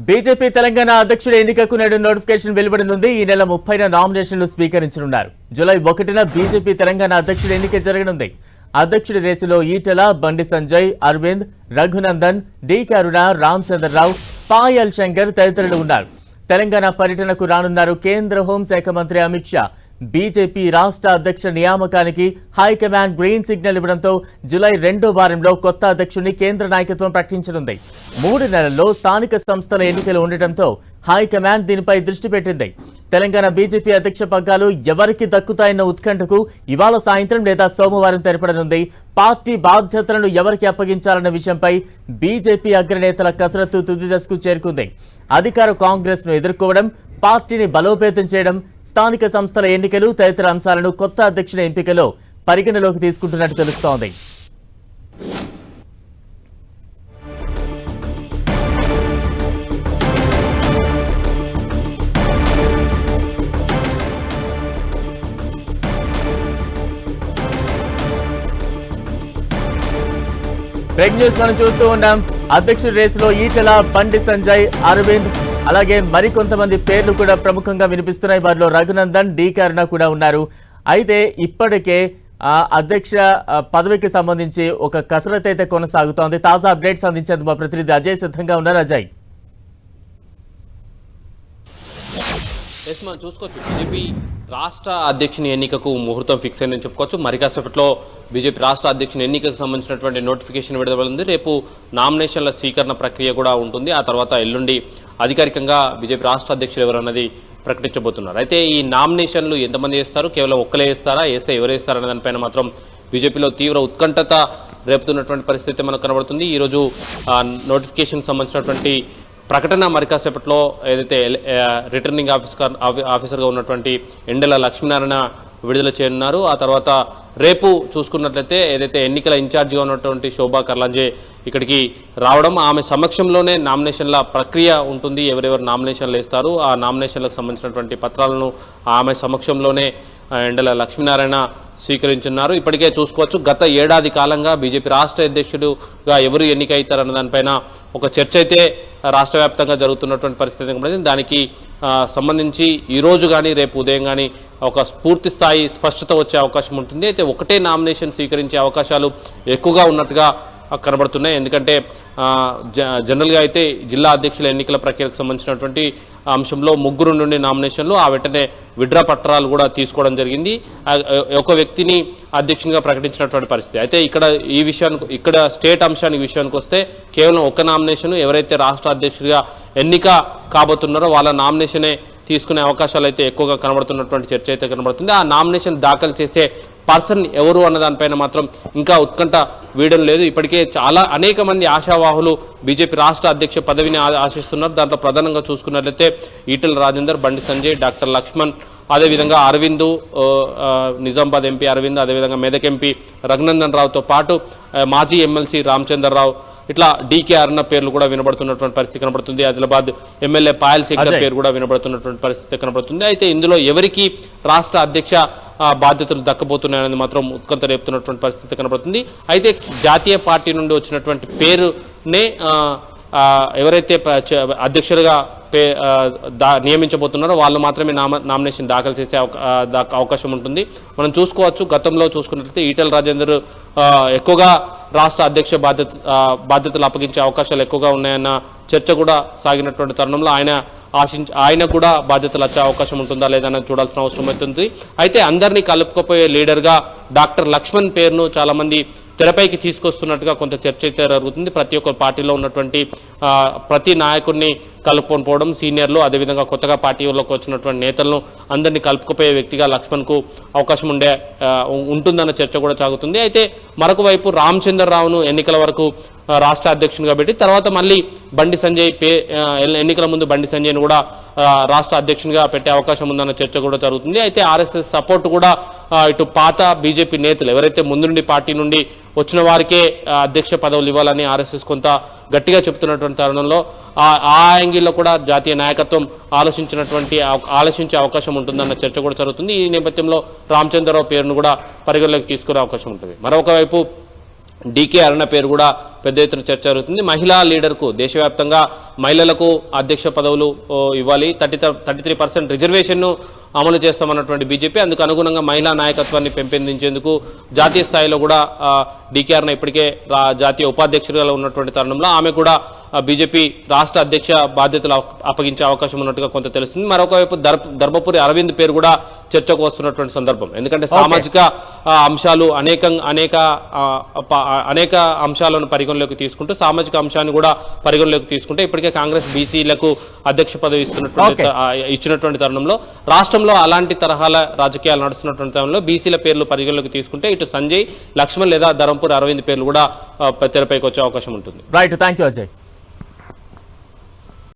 BJP Telangana అధ్యక్షుడి ఎన్నికకు నేడు నోటిఫికేషన్ వెలువడనుంది. ఈ నెల ముప్పైన నామినేషన్లు స్వీకరించనున్నారు. జూలై ఒకటిన బీజేపీ తెలంగాణ అధ్యక్షుడి ఎన్నిక జరగనుంది. అధ్యక్షుడి రేసులో ఈటల బండి సంజయ్ అరవింద్ రఘునందన్ డి కరుణ రామచంద్రరావు పాయల్ శంకర్ తదితరులు ఉన్నారు. తెలంగాణ పర్యటనకు రానున్నారు కేంద్ర హోంశాఖ మంత్రి అమిత్ షా. బీజేపీ రాష్ట్ర అధ్యక్ష నియామకానికి హైకమాండ్ గ్రీన్ సిగ్నల్ ఇవ్వడంతో జులై రెండో వారంలో కొత్త అధ్యక్షుడిని కేంద్ర నాయకత్వం ప్రకటించనుంది. మూడు నెలల్లో స్థానిక సంస్థల ఎన్నికలు ఉండటంతో హైకమాండ్ దీనిపై దృష్టి పెట్టింది. తెలంగాణ బీజేపీ అధ్యక్ష పగ్గాలు ఎవరికి దక్కుతాయన్న ఉత్కంఠకు ఇవాళ సాయంత్రం లేదా సోమవారం తెరపడనుంది. పార్టీ బాధ్యతలను ఎవరికి అప్పగించాలన్న విషయంపై బీజేపీ అగ్రనేతల కసరత్తు తుది దశకు చేరుకుంది. అధికార కాంగ్రెస్ను ఎదుర్కోవడం పార్టీని బలోపేతం చేయడం స్థానిక సంస్థల ఎన్నికలు తదితర అంశాలను కొత్త అధ్యక్షుల ఎంపికలో పరిగణలోకి తీసుకుంటున్నట్టు తెలుస్తోంది. బ్రేక్ న్యూస్ మనం చూస్తూ ఉన్నాం. అధ్యక్షుడి రేసులో ఈటల బండి సంజయ్ అరవింద్ అలాగే మరికొంతమంది పేర్లు కూడా ప్రముఖంగా వినిపిస్తున్నాయి. వారిలో రఘునందన్ డి కరుణ కూడా ఉన్నారు. అయితే ఇప్పటికే ఆ అధ్యక్ష పదవికి సంబంధించి ఒక కసరత్ అయితే కొనసాగుతోంది. తాజా అప్డేట్స్ అందించేందుకు మా ప్రతినిధి అజయ్ సిద్ధంగా ఉన్నారు. అజయ్. ఎస్ మనం చూసుకోవచ్చు. బీజేపీ రాష్ట్ర అధ్యక్షుని ఎన్నికకు ముహూర్తం ఫిక్స్ అయిందని చెప్పుకోవచ్చు. మరి కాసేపట్లో బీజేపీ రాష్ట్ర అధ్యక్షుని ఎన్నికకు సంబంధించినటువంటి నోటిఫికేషన్ విడుదల ఉంది. రేపు నామినేషన్ల స్వీకరణ ప్రక్రియ కూడా ఉంటుంది. ఆ తర్వాత ఎల్లుండి అధికారికంగా బీజేపీ రాష్ట్ర అధ్యక్షులు ఎవరన్నది ప్రకటించబోతున్నారు. అయితే ఈ నామినేషన్లు ఎంతమంది వేస్తారు? కేవలం ఒక్కలే వేస్తారా? వేస్తే ఎవరు వేస్తారనే దానిపైన మాత్రం బీజేపీలో తీవ్ర ఉత్కంఠత రేపుతున్నటువంటి పరిస్థితి మనకు కనబడుతుంది. ఈరోజు నోటిఫికేషన్ సంబంధించినటువంటి ప్రకటన మరికాసేపట్లో ఏదైతే రిటర్నింగ్ ఆఫీసర్ ఆఫీసర్గా ఉన్నటువంటి ఎండల లక్ష్మీనారాయణ విడుదల చేయనున్నారు. ఆ తర్వాత రేపు చూసుకున్నట్లయితే ఏదైతే ఎన్నికల ఇన్ఛార్జిగా ఉన్నటువంటి శోభా కర్లాంజే ఇక్కడికి రావడం ఆమె సమక్షంలోనే నామినేషన్ల ప్రక్రియ ఉంటుంది ఎవరెవరు నామినేషన్లు వేస్తారు ఆ నామినేషన్లకు సంబంధించినటువంటి పత్రాలను ఆమె సమక్షంలోనే ఎండల లక్ష్మీనారాయణ స్వీకరించున్నారు. ఇప్పటికే చూసుకోవచ్చు గత ఏడాది కాలంగా బీజేపీ రాష్ట్ర అధ్యక్షుడుగా ఎవరు ఎన్నికైతారన్న దానిపైన ఒక చర్చ అయితే రాష్ట్ర వ్యాప్తంగా జరుగుతున్నటువంటి పరిస్థితి కనబడింది దానికి సంబంధించి ఈరోజు కానీ రేపు ఉదయం కానీ ఒక పూర్తి స్థాయి స్పష్టత వచ్చే అవకాశం ఉంటుంది. అయితే ఒకటే నామినేషన్ స్వీకరించే అవకాశాలు ఎక్కువగా ఉన్నట్టుగా కనబడుతున్నాయి. ఎందుకంటే జ- జనరల్గా అయితే జిల్లా అధ్యక్షుల ఎన్నికల ప్రక్రియకు సంబంధించినటువంటి అంశంలో ముగ్గురు నుండి నామినేషన్లు ఆ వెంటనే విడ్రా పత్రాలు కూడా తీసుకోవడం జరిగింది. ఒక వ్యక్తిని అధ్యక్షునిగా ప్రకటించినటువంటి పరిస్థితి. అయితే ఇక్కడ ఈ విషయానికి ఇక్కడ స్టేట్ అంశానికి విషయానికి వస్తే కేవలం ఒక నామినేషన్ ఎవరైతే రాష్ట్ర అధ్యక్షుడిగా ఎన్నిక కాబోతున్నారో వాళ్ళ నామినేషనే తీసుకునే అవకాశాలు అయితే ఎక్కువగా కనబడుతున్నటువంటి చర్చ అయితే కనబడుతుంది. ఆ నామినేషన్ దాఖలు చేసే పర్సన్ ఎవరు అన్న దానిపైన మాత్రం ఇంకా ఉత్కంఠ వీయడం లేదు. ఇప్పటికే చాలా అనేక మంది ఆశావాహులు బీజేపీ రాష్ట్ర అధ్యక్ష పదవిని ఆశిస్తున్నారు. దాంట్లో ప్రధానంగా చూసుకున్నట్లయితే ఈటల రాజేందర్ బండి సంజయ్ డాక్టర్ లక్ష్మణ్ అదేవిధంగా అరవింద్ నిజామాబాద్ ఎంపీ అరవింద్ అదేవిధంగా మెదక్ ఎంపీ రఘునందన్ రావుతో పాటు మాజీ ఎమ్మెల్సీ రామచంద్రరావు ఇట్లా డీకే అరుణ పేర్లు కూడా వినబడుతున్నటువంటి పరిస్థితి కనబడుతుంది. ఆదిలాబాద్ ఎమ్మెల్యే పాయల్ అజయ్. పేరు కూడా వినబడుతున్నటువంటి పరిస్థితి కనబడుతుంది. అయితే ఇందులో ఎవరికి రాష్ట్ర అధ్యక్ష బాధ్యతలు దక్కబోతున్నాయనేది మాత్రం ఉత్కంఠ రేపుతున్నటువంటి పరిస్థితి కనబడుతుంది. అయితే జాతీయ పార్టీ నుండి వచ్చినటువంటి పేరునే ఎవరైతే అధ్యక్షుడిగా అధ్యక్షులుగా పే దా నియమించబోతున్నారో వాళ్ళు మాత్రమే నామ నామినేషన్ దాఖలు చేసే అవకా- దాకా అవకాశం ఉంటుంది. మనం చూసుకోవచ్చు గతంలో చూసుకున్నట్లయితే ఈటల రాజేందర్ ఎక్కువగా రాష్ట్ర అధ్యక్ష బాధ్యత బాధ్యతలు అప్పగించే అవకాశాలు ఎక్కువగా ఉన్నాయన్న చర్చ కూడా సాగినటువంటి తరుణంలో ఆయన ఆశించ ఆయన కూడా బాధ్యతలు వచ్చే అవకాశం ఉంటుందా లేదా చూడాల్సిన అవసరం అవుతుంది. అయితే అందరినీ కలుపుకోపోయే లీడర్గా డాక్టర్ లక్ష్మణ్ పేరును చాలామంది తెరపైకి తీసుకొస్తున్నట్టుగా కొంత చర్చ అయితే జరుగుతుంది. ప్రతి ఒక్క పార్టీలో ఉన్నటువంటి ప్రతి నాయకుడిని కలుపుకొని పోవడం సీనియర్లు అదేవిధంగా కొత్తగా పార్టీలోకి వచ్చినటువంటి నేతలను అందరినీ కలుపుకుపోయే వ్యక్తిగా లక్ష్మణ్కు అవకాశం ఉండే ఉంటుందన్న చర్చ కూడా సాగుతుంది. అయితే మరొక వైపు రామచంద్రరావును ఎన్నికల వరకు రాష్ట్ర అధ్యక్షునిగా పెట్టి తర్వాత మళ్ళీ బండి సంజయ్ పే ఎన్నికల ముందు బండి సంజయ్ను కూడా రాష్ట్ర అధ్యక్షునిగా పెట్టే అవకాశం ఉందన్న చర్చ కూడా జరుగుతుంది. అయితే ఆర్ఎస్ఎస్ సపోర్ట్ కూడా ఇటు పాత బీజేపీ నేతలు ఎవరైతే ముందు నుండి పార్టీ నుండి వచ్చిన వారికే అధ్యక్ష పదవులు ఇవ్వాలని ఆర్ఎస్ఎస్ కొంత గట్టిగా చెప్తున్నటువంటి తరుణంలో ఆ ఆ యాంగిల్లో కూడా జాతీయ నాయకత్వం ఆలోచించినటువంటి ఆలోచించే అవకాశం ఉంటుందన్న చర్చ కూడా జరుగుతుంది. ఈ నేపథ్యంలో రామచంద్రరావు పేరును కూడా పరిగణలోకి తీసుకునే అవకాశం ఉంటుంది. మరొకవైపు డీకే అరుణ పేరు కూడా పెద్ద ఎత్తున చర్చ జరుగుతుంది. మహిళా లీడర్కు దేశవ్యాప్తంగా మహిళలకు అధ్యక్ష పదవులు ఇవ్వాలి. థర్టీ థర్టీ త్రీ పర్సెంట్ రిజర్వేషన్ను అమలు చేస్తామన్నటువంటి బీజేపీ అందుకు అనుగుణంగా మహిళా నాయకత్వాన్ని పెంపొందించేందుకు జాతీయ స్థాయిలో కూడా డీకేఆర్ను ఇప్పటికే జాతీయ ఉపాధ్యక్షుడిగా ఉన్నటువంటి తరుణంలో ఆమె కూడా బీజేపీ రాష్ట్ర అధ్యక్ష బాధ్యతలు అప్ప- అప్పగించే అవకాశం ఉన్నట్టుగా కొంత తెలుస్తుంది. మరొక వైపు దర్ ధర్మపురి అరవింద్ పేరు కూడా చర్చకు వస్తున్నటువంటి సందర్భం. ఎందుకంటే సామాజిక అంశాలు అనేక అనేక అనేక అంశాలను పరిగణలోకి తీసుకుంటూ సామాజిక అంశాన్ని కూడా పరిగణలోకి తీసుకుంటే ఇప్పటికే కాంగ్రెస్ బీసీలకు అధ్యక్ష పదవి ఇస్తున్నటువంటి ఇచ్చినటువంటి తరుణంలో రాష్ట్రంలో అలాంటి తరహాల రాజకీయాలు నడుస్తున్నటువంటి తరుణంలో బీసీల పేర్లు పరిగణలోకి తీసుకుంటే ఇటు సంజయ్ లక్ష్మణ్ లేదా ధరంపూర్ అరవింద్ పేర్లు కూడా తెరపైకి వచ్చే అవకాశం ఉంటుంది. Right thank you Ajay